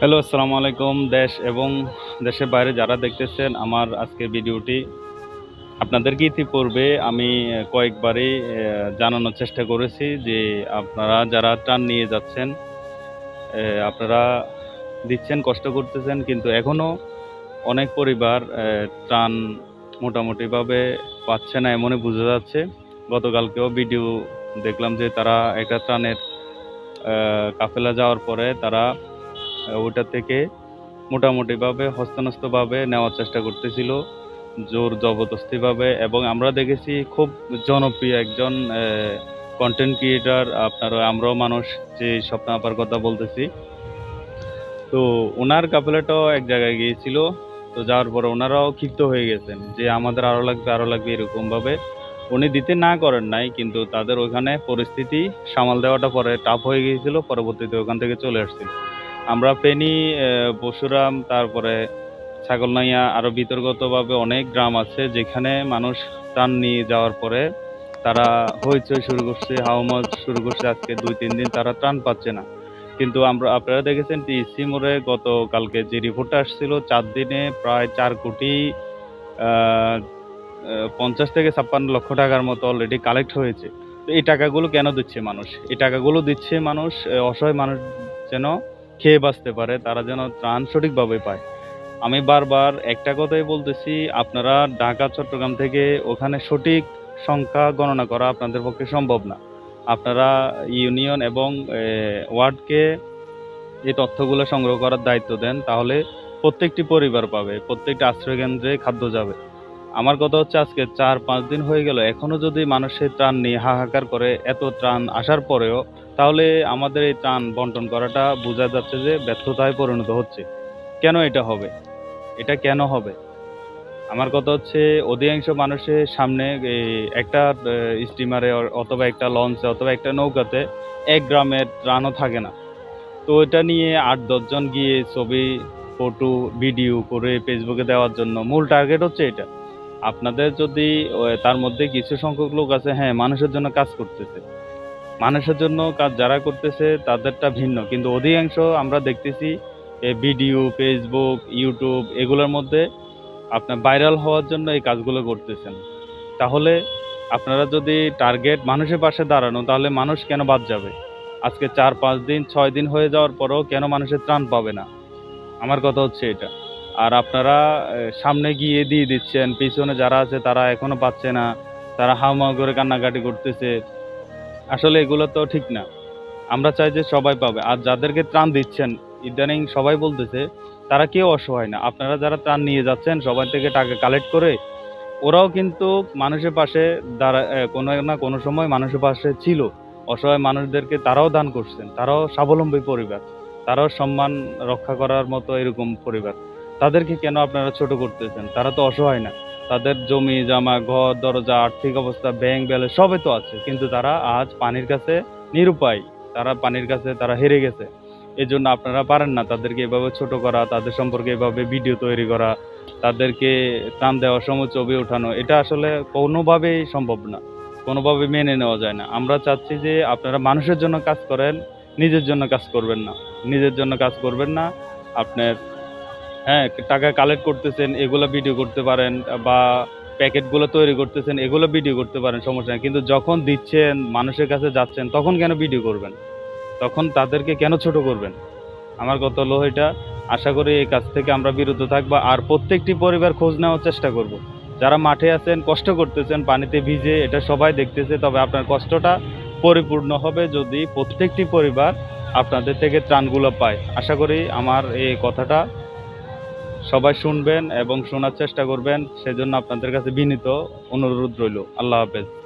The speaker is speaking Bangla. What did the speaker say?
হ্যালো আসসালামু আলাইকুম দেশ এবং দেশের বাইরে যারা দেখতেছেন আমার আজকে ভিডিওটি। আপনাদেরকে ইতিপূর্বে আমি কয়েকবারই জানানোর চেষ্টা করেছি যে আপনারা যারা ত্রাণ নিয়ে যাচ্ছেন আপনারা দিচ্ছেন, কষ্ট করতেছেন, কিন্তু এখনও অনেক পরিবার ত্রাণ মোটামুটিভাবে পাচ্ছে না এমনই বোঝা যাচ্ছে। গতকালকেও ভিডিও দেখলাম যে তারা একটা ত্রাণের কাফেলা যাওয়ার পরে তারা ওটা থেকে মোটামুটিভাবে হস্তনস্তভাবে নেওয়ার চেষ্টা করতেছিল, জোর জবরদস্তিভাবে। এবং আমরা দেখেছি খুব জনপ্রিয় একজন কন্টেন্ট ক্রিয়েটার আপনার আমরাও মানুষ, যে স্বপ্ন আপার কথা বলতেছি। তো ওনার কাপেলাটাও এক জায়গায় গিয়েছিল, তো যাওয়ার পরে ওনারাও ক্ষিপ্ত হয়ে গেছেন যে আমাদের আরও লাগবে আরও লাগবে এরকমভাবে। উনি দিতে না করেন নাই, কিন্তু তাদের ওখানে পরিস্থিতি সামাল দেওয়াটা পরে টাফ হয়ে গিয়েছিল, পরবর্তীতে ওখান থেকে চলে আসছিল আমরা ফেনী আহ, পরশুরাম তারপরে ছাগলনাইয়া আরও বিতর্গতভাবে অনেক গ্রাম আছে যেখানে মানুষ ত্রাণ নিয়ে যাওয়ার পরে তারা হইচই শুরু করছে হাওমাজ শুরু করছে আজকে দুই তিন দিন তারা ত্রাণ পাচ্ছে না। কিন্তু আমরা আপনারা দেখেছেন টিসি মোড়ে গতকালকে যে রিপোর্টটা আসছিল চার দিনে প্রায় চার কোটি পঞ্চাশ থেকে ছাপ্পান্ন লক্ষ টাকার মতো অলরেডি কালেক্ট হয়েছে। তো এই টাকাগুলো কেন দিচ্ছে মানুষ? এই টাকাগুলো দিচ্ছে মানুষ অসহায় মানুষ যেন খেয়ে বাঁচতে পারে, তারা যেন ত্রাণ সঠিকভাবে পায়। আমি বারবার একটা কথাই বলতেছি, আপনারা ঢাকা, চট্টগ্রাম থেকে ওখানে সঠিক সংখ্যা গণনা করা আপনাদের পক্ষে সম্ভব না। আপনারা ইউনিয়ন এবং ওয়ার্ডকে এই তথ্যগুলো সংগ্রহ করার দায়িত্ব দেন, তাহলে প্রত্যেকটি পরিবার পাবে, প্রত্যেকটি আশ্রয়কেন্দ্রে খাদ্য যাবে। আমার কথা হচ্ছে আজকে চার পাঁচ দিন হয়ে গেল। এখনও যদি মানুষের ত্রাণ নিয়ে হাহাকার করে, এত ত্রাণ আসার পরেও, তাহলে আমাদের এই ত্রাণ বন্টন করাটা বোঝা যাচ্ছে যে ব্যর্থতায় পরিণত হচ্ছে। কেন এটা হবে? এটা কেন হবে? আমার কথা হচ্ছে অধিকাংশ মানুষের সামনে একটা স্টিমারে অথবা একটা লঞ্চে অথবা একটা নৌকাতে এক গ্রামের ত্রাণও থাকে না। তো এটা নিয়ে আট দশজন গিয়ে ছবি, ফটো ভিডিও করে ফেসবুকে দেওয়ার জন্য মূল টার্গেট হচ্ছে এটা। আপনাদের যদি তার মধ্যে কিছু সংখ্যক লোক আছে হ্যাঁ মানুষের জন্য কাজ করতেছে। মানুষের জন্য কাজ যারা করতেছে, তাদেরটা ভিন্ন। কিন্তু অধিকাংশ আমরা দেখতেছি ভিডিও ফেসবুক ইউটিউব এগুলোর মধ্যে আপনার ভাইরাল হওয়ার জন্য এই কাজগুলো করতেছেন। তাহলে আপনারা যদি টার্গেট মানুষের পাশে দাঁড়ানো, তাহলে মানুষ কেন বাদ যাবে? আজকে চার, পাঁচ দিন, ছয় দিন হয়ে যাওয়ার পরেও কেন মানুষের ত্রাণ পাবে না? আমার কথা হচ্ছে এটা। আর আপনারা সামনে গিয়ে দিয়ে দিচ্ছেন। পিছনে যারা আছে তারা এখনও পাচ্ছে না। তারা হাউমাউ করে কান্নাকাটি করতেছে। আসলে এগুলো তো ঠিক না। আমরা চাই যে সবাই পাবে। আর যাদেরকে ত্রাণ দিচ্ছেন, ইদানিং সবাই বলতেছে, তারা কেউ অসহায় না। আপনারা যারা ত্রাণ নিয়ে যাচ্ছেন, সবাই থেকে টাকা কালেক্ট করে, ওরাও কিন্তু মানুষের পাশে দাঁড়া কোনো না কোনো সময় মানুষের পাশে ছিল। অসহায় মানুষদেরকে তারাও দান করছেন। তারাও স্বাবলম্বী পরিবার। তারাও সম্মান রক্ষা করার মতো এরকম পরিবার। তাদেরকে কেন আপনারা ছোট করতেছেন? তারা তো অসহায় না। তাদের জমি, জামা, ঘর, দরজা, আর্থিক অবস্থা, ব্যাংক ব্যালেন্স সবই তো আছে। কিন্তু তারা আজ পানির কাছে নিরুপায়। তারা পানির কাছে তারা হেরে গেছে। এই জন্য আপনারা পারেন না তাদেরকে এভাবে ছোট করা, তাদের সম্পর্কে এভাবে ভিডিও তৈরি করা, তাদেরকে ত্রাণ দেওয়ার সময় ছবি ওঠানো। এটা আসলে কোনোভাবেই সম্ভব না। কোনোভাবে মেনে নেওয়া যায় না। আমরা চাচ্ছি যে আপনারা মানুষের জন্য কাজ করেন, নিজের জন্য কাজ করবেন না। নিজের জন্য কাজ করবেন না। আপনার হ্যাঁ টাকা কালেক্ট করতেছেন, এগুলো ভিডিও করতে পারেন বা প্যাকেটগুলো তৈরি করতেছেন, এগুলো ভিডিও করতে পারেন, সমস্যা নেই। কিন্তু যখন দিচ্ছেন, মানুষের কাছে যাচ্ছেন, তখন কেন ভিডিও করবেন? তখন তাদেরকে কেন ছোট করবেন? আমার কথা হলো এটা, আশা করি এই কাজ থেকে আমরা বিরত থাকব আর প্রত্যেকটি পরিবার খোঁজ নেওয়ার চেষ্টা করব। যারা মাঠে আছেন, কষ্ট করতেছেন, পানিতে ভিজে, এটা সবাই দেখতেছে, তবে আপনার কষ্টটা পরিপূর্ণ হবে যদি প্রত্যেকটি পরিবার আপনাদের থেকে ত্রাণগুলো পায়। আশা করি আমার এই কথাটা সবাই শুনবেন এবং শোনার চেষ্টা করবেন সেজন্য আপনাদের কাছে বিনীত অনুরোধ রইল। আল্লাহ হাফেজ।